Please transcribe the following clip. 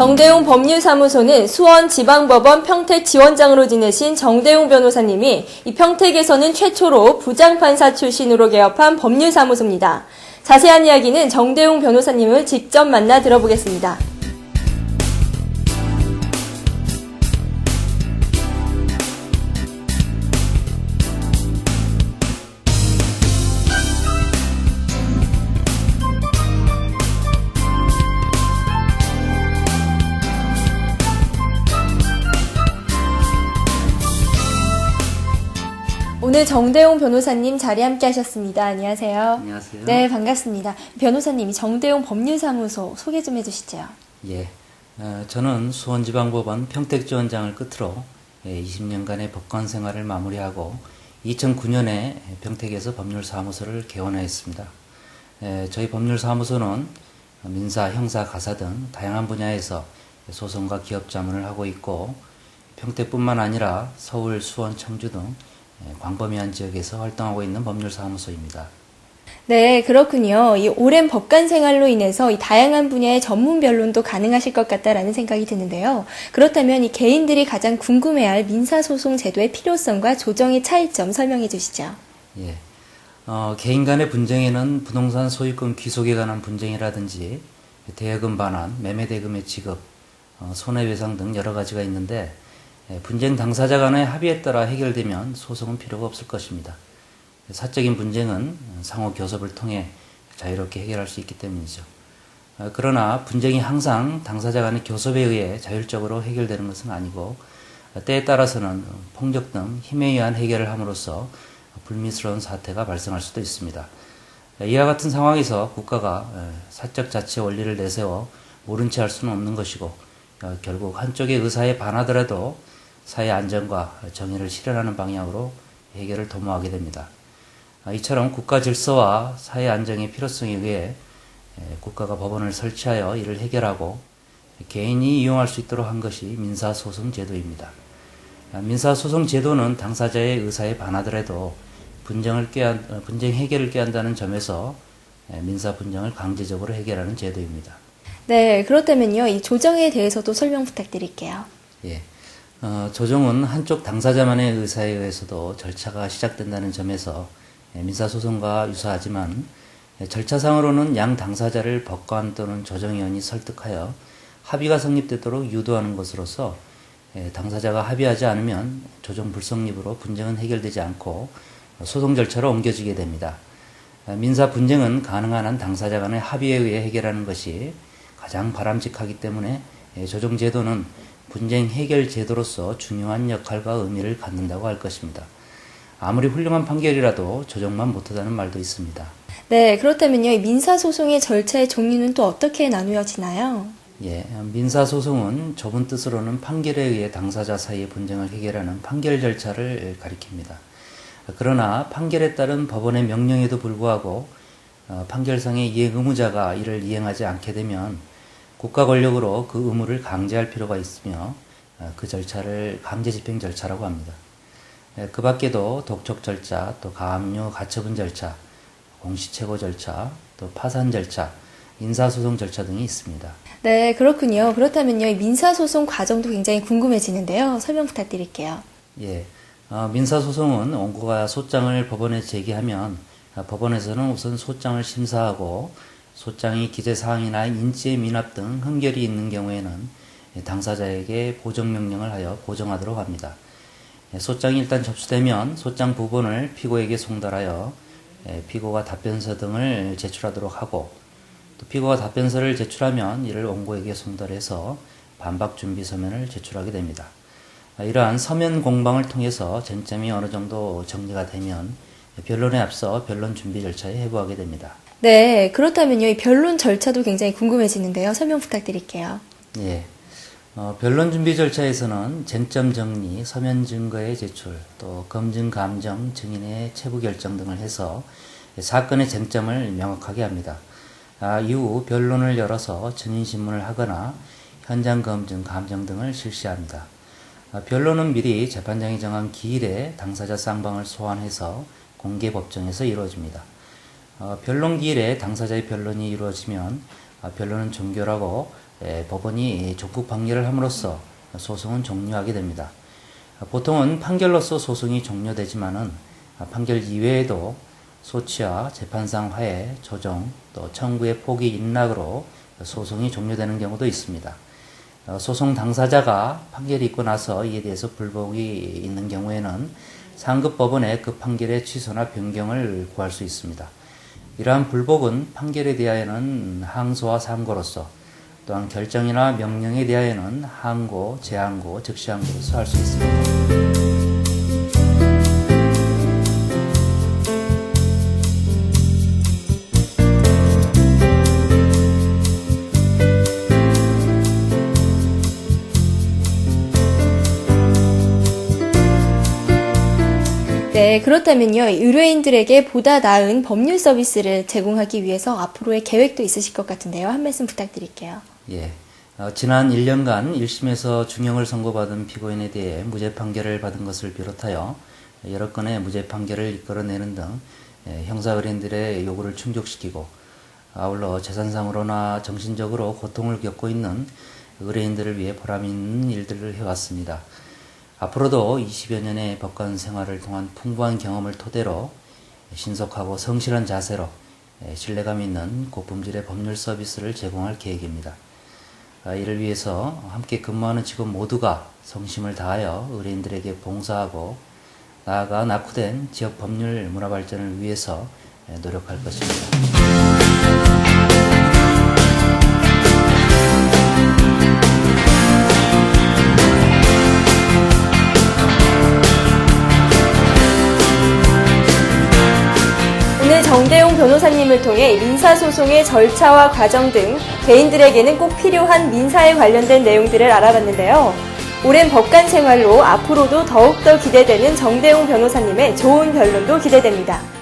정대용 법률사무소는 수원 지방법원 평택 지원장으로 지내신 정대용 변호사님이 이 평택에서는 최초로 부장판사 출신으로 개업한 법률사무소입니다. 자세한 이야기는 정대용 변호사님을 직접 만나 들어보겠습니다. 오늘 정대용 변호사님 자리 함께 하셨습니다. 안녕하세요. 안녕하세요. 네, 반갑습니다. 변호사님이 정대용 법률사무소 소개 좀 해주시죠. 예, 어, 저는 수원지방법원 평택지원장을 끝으로 예, 20년간의 법관 생활을 마무리하고 2009년에 평택에서 법률사무소를 개원하였습니다. 예, 저희 법률사무소는 민사, 형사, 가사 등 다양한 분야에서 소송과 기업 자문을 하고 있고 평택뿐만 아니라 서울, 수원, 청주 등 예, 광범위한 지역에서 활동하고 있는 법률사무소입니다. 네, 그렇군요. 이 오랜 법관 생활로 인해서 이 다양한 분야의 전문 변론도 가능하실 것 같다라는 생각이 드는데요. 그렇다면 이 개인들이 가장 궁금해할 민사소송 제도의 필요성과 조정의 차이점 설명해 주시죠. 예. 어, 개인 간의 분쟁에는 부동산 소유권 귀속에 관한 분쟁이라든지 대여금 반환, 매매대금의 지급, 어, 손해배상 등 여러 가지가 있는데 예, 분쟁 당사자 간의 합의에 따라 해결되면 소송은 필요가 없을 것입니다. 사적인 분쟁은 상호 교섭을 통해 자유롭게 해결할 수 있기 때문이죠. 어, 그러나 분쟁이 항상 당사자 간의 교섭에 의해 자율적으로 해결되는 것은 아니고 어, 때에 따라서는 폭력 등 힘에 의한 해결을 함으로써 불미스러운 사태가 발생할 수도 있습니다. 이와 같은 상황에서 국가가 어, 사적 자치 원리를 내세워 모른 채 할 수는 없는 것이고 어, 결국 한쪽의 의사에 반하더라도 사회 안전과 정의를 실현하는 방향으로 해결을 도모하게 됩니다. 아, 이처럼 국가 질서와 사회 안정의 필요성에 의해 에, 국가가 법원을 설치하여 이를 해결하고 개인이 이용할 수 있도록 한 것이 민사소송 제도입니다. 아, 민사소송 제도는 당사자의 의사에 반하더라도 분쟁을 꾀한, 어, 분쟁 해결을 꾀한다는 점에서 에, 민사 분쟁을 강제적으로 해결하는 제도입니다. 네, 그렇다면요. 이 조정에 대해서도 설명 부탁드릴게요. 예. 어, 조정은 한쪽 당사자만의 의사에 의해서도 절차가 시작된다는 점에서 예, 민사소송과 유사하지만 예, 절차상으로는 양 당사자를 법관 또는 조정위원이 설득하여 합의가 성립되도록 유도하는 것으로서 예, 당사자가 합의하지 않으면 조정 불성립으로 분쟁은 해결되지 않고 소송 절차로 옮겨지게 됩니다. 아, 민사 분쟁은 가능한 한 당사자 간의 합의에 의해 해결하는 것이 가장 바람직하기 때문에 예, 조정 제도는 분쟁 해결 제도로서 중요한 역할과 의미를 갖는다고 할 것입니다. 아무리 훌륭한 판결이라도 조정만 못하다는 말도 있습니다. 네, 그렇다면요. 이 민사소송의 절차의 종류는 또 어떻게 나누어지나요? 예, 민사소송은 좁은 뜻으로는 판결에 의해 당사자 사이의 분쟁을 해결하는 판결 절차를 가리킵니다. 그러나 판결에 따른 법원의 명령에도 불구하고 어, 판결상의 이행 의무자가 이를 이행하지 않게 되면 국가 권력으로 그 의무를 강제할 필요가 있으며 어, 그 절차를 강제 집행 절차라고 합니다. 예, 그 밖에도 독촉 절차, 또 가압류 가처분 절차, 공시최고 절차, 또 파산 절차, 인사소송 절차 등이 있습니다. 네, 그렇군요. 그렇다면요. 이 민사소송 과정도 굉장히 궁금해지는데요. 설명 부탁드릴게요. 예, 어, 민사소송은 원고가 소장을 법원에 제기하면 아, 법원에서는 우선 소장을 심사하고 소장이 기재사항이나 인지의 미납 등 흥결이 있는 경우에는 예, 당사자에게 보정명령을 하여 보정하도록 합니다. 예, 소장이 일단 접수되면 소장 부분을 피고에게 송달하여 예, 피고가 답변서 등을 제출하도록 하고 또 피고가 답변서를 제출하면 이를 원고에게 송달해서 반박 준비 서면을 제출하게 됩니다. 아, 이러한 서면 공방을 통해서 쟁점이 어느 정도 정리가 되면 변론에 앞서 변론 준비 절차에 해부하게 됩니다. 네, 그렇다면요. 이 변론 절차도 굉장히 궁금해지는데요. 설명 부탁드릴게요. 예. 어, 변론 준비 절차에서는 쟁점 정리, 서면 증거의 제출, 또 검증, 감정, 증인의 체부 결정 등을 해서 사건의 쟁점을 명확하게 합니다. 아, 이후 변론을 열어서 증인 신문을 하거나 현장 검증, 감정 등을 실시합니다. 아, 변론은 미리 재판장이 정한 기일에 당사자 쌍방을 소환해서 공개 법정에서 이루어집니다. 어, 변론 기일에 당사자의 변론이 이루어지면 아, 변론은 종결하고 에, 법원이 적국 판결을 함으로써 소송은 종료하게 됩니다. 보통은 판결로서 소송이 종료되지만은 판결 이외에도 소치와 재판상 화해, 조정, 또 청구의 포기 인락으로 소송이 종료되는 경우도 있습니다. 어, 소송 당사자가 판결이 있고 나서 이에 대해서 불복이 있는 경우에는 상급 법원에 그 판결의 취소나 변경을 구할 수 있습니다. 이러한 불복은 판결에 대하여는 항소와 상고로서 또한 결정이나 명령에 대하여는 항고, 재항고, 즉시항고로서 할 수 있습니다. 네, 그렇다면요. 의뢰인들에게 보다 나은 법률 서비스를 제공하기 위해서 앞으로의 계획도 있으실 것 같은데요. 한 말씀 부탁드릴게요. 예. 어, 지난 1년간 1심에서 중형을 선고받은 피고인에 대해 무죄 판결을 받은 것을 비롯하여 여러 건의 무죄 판결을 이끌어내는 등 예, 형사 의뢰인들의 요구를 충족시키고 아울러 재산상으로나 정신적으로 고통을 겪고 있는 의뢰인들을 위해 보람 있는 일들을 해왔습니다. 앞으로도 20여 년의 법관 생활을 통한 풍부한 경험을 토대로 신속하고 성실한 자세로 예, 신뢰감 있는 고품질의 법률 서비스를 제공할 계획입니다. 아, 이를 위해서 함께 근무하는 직원 모두가 성심을 다하여 의뢰인들에게 봉사하고 나아가 낙후된 지역 법률 문화 발전을 위해서 예, 노력할 것입니다. 정대용 변호사님을 통해 민사소송의 절차와 과정 등 개인들에게는 꼭 필요한 민사에 관련된 내용들을 알아봤는데요. 오랜 법관 생활로 앞으로도 더욱더 기대되는 정대용 변호사님의 좋은 변론도 기대됩니다.